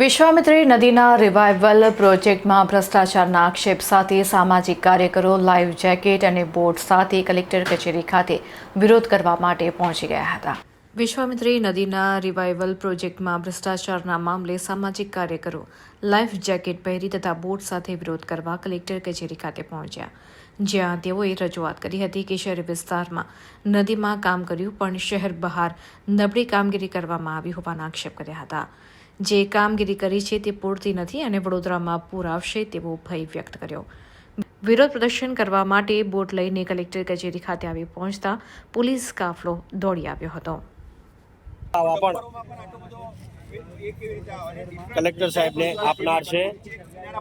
વિશ્વામિત્રી નદીના રિવાઇવલ પ્રોજેક્ટમાં ભ્રષ્ટાચારના આક્ષેપ સાથે સામાજિક કાર્યકરો લાઈવ જેકેટ અને બોટ સાથે કલેક્ટર કચેરી ખાતે વિરોધ કરવા માટે પહોંચી ગયા હતા. વિશ્વામિત્રી નદીના રિવાઇવલ પ્રોજેક્ટમાં ભ્રષ્ટાચારના મામલે સામાજિક કાર્યકરો લાઈફ જેકેટ પહેરી તથા બોટ સાથે વિરોધ કરવા કલેક્ટર કચેરી ખાતે પહોંચ્યા. જ્યાં તેઓએ રજૂઆત કરી હતી કે શહેરી વિસ્તારમાં નદીમાં કામ કર્યું, પણ શહેર બહાર નબળી કામગીરી કરવામાં આવી હોવાના આક્ષેપ કર્યા હતા. જે કામગીરી કરી છે તે પૂરતી નથી અને વડોદરામાં પૂર આવશે તેવો ભય વ્યક્ત કર્યો. વિરોધ પ્રદર્શન કરવા માટે બોટ લઈને કલેક્ટર કચેરી ખાતે આવી પહોંચતા પોલીસ કાફલો દોડી આવ્યો હતો. કલેક્ટર સાહેબને આપનાર છે.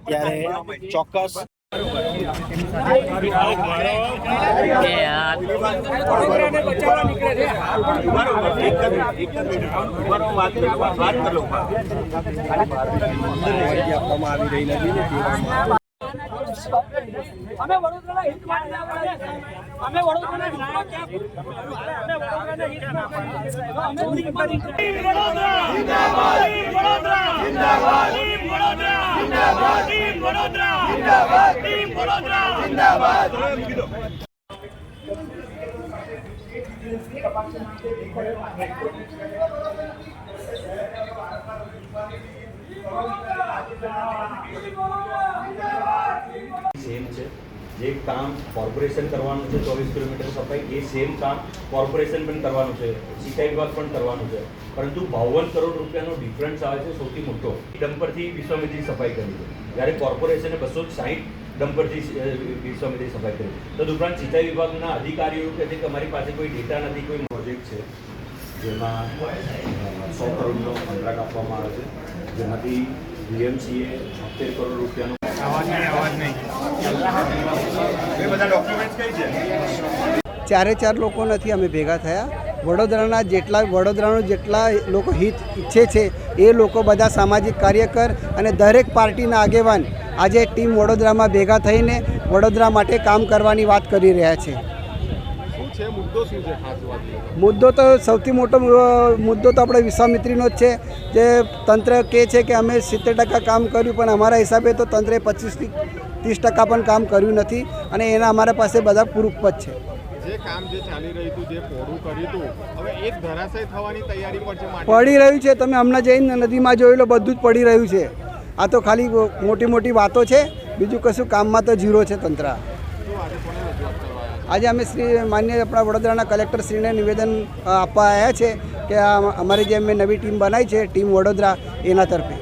ત્યારે ચોક્કસ આપવામાં આવી રહી નથી અમે વડોદરાના હિત માટે આવ્યા છીએ. અમે વડોદરાના હિત માટે આવ્યા છીએ. અમે વડોદરાના હિત માટે આવ્યા છીએ. અમે ઉન્નતિ માટે વડોદરા જિંદાબાદ વડોદરા જિંદાબાદ વડોદરા જિંદાબાદ વડોદરા જિંદાબાદ વડોદરા જિંદાબાદ સેમ છે જે કામ કોર્પોરેશન કરવાનું છે, ચોવીસ કિલોમીટર સફાઈ, એ સેમ કામ કોર્પોરેશન પણ કરવાનું છે, સિંચાઈ વિભાગ પણ કરવાનું છે. પરંતુ બાવન કરોડ રૂપિયાનો ડિફરન્સ આવે છે સૌથી મોટો. ડમ્પરથી વિશ્વામિત્રી સફાઈ કરી છે. જ્યારે કોર્પોરેશને બસો સાહીઠ ડમ્પરથી વિશ્વામિત્રી સફાઈ કરી તદુપરાંત સિંચાઈ વિભાગના અધિકારીઓ કહે છે કે અમારી પાસે કોઈ ડેટા નથી, કોઈ પ્રોજેક્ટ છે, જેમાં સો કરોડનો કોન્ટ્રાક્ટ આપવામાં આવે છે, જેમાંથી બીએમસીએ છોતેર કરોડ રૂપિયાનો ચારે ચાર લોકો નથી અમે ભેગા થયા. વડોદરાના જેટલા વડોદરાનું જેટલા લોકો હિત ઈચ્છે છે એ લોકો બધા સામાજિક કાર્યકર અને દરેક પાર્ટીના આગેવાન આજે ટીમ વડોદરામાં ભેગા થઈને વડોદરા માટે કામ કરવાની વાત કરી રહ્યા છે. મુદ્દો તો સૌથી મોટો મુદ્દો તો આપણે વિશ્વામિત્રીનો જ છે જે તંત્ર કહે છે કે અમે સિત્તેર ટકા કામ કર્યું પણ અમારા હિસાબે તો તંત્રે પચીસથી ત્રીસ ટકા પણ કામ કર્યું નથી અને એના અમારા પાસે બધા પ્રૂફ જ છે. પડી રહ્યું છે. તમે હમણાં જઈને નદીમાં જોઈ લો, બધું જ પડી રહ્યું છે. આ તો ખાલી મોટી મોટી વાતો છે. બીજું કશું કામમાં તો ઝીરો છે તંત્ર. આજે અમે શ્રી માન્ય આપણા વડોદરાના કલેક્ટરશ્રીને નિવેદન આપવા આવ્યા છે કે અમારી જે અમે નવી ટીમ બનાવી છે, ટીમ વડોદરા, એના તરફે.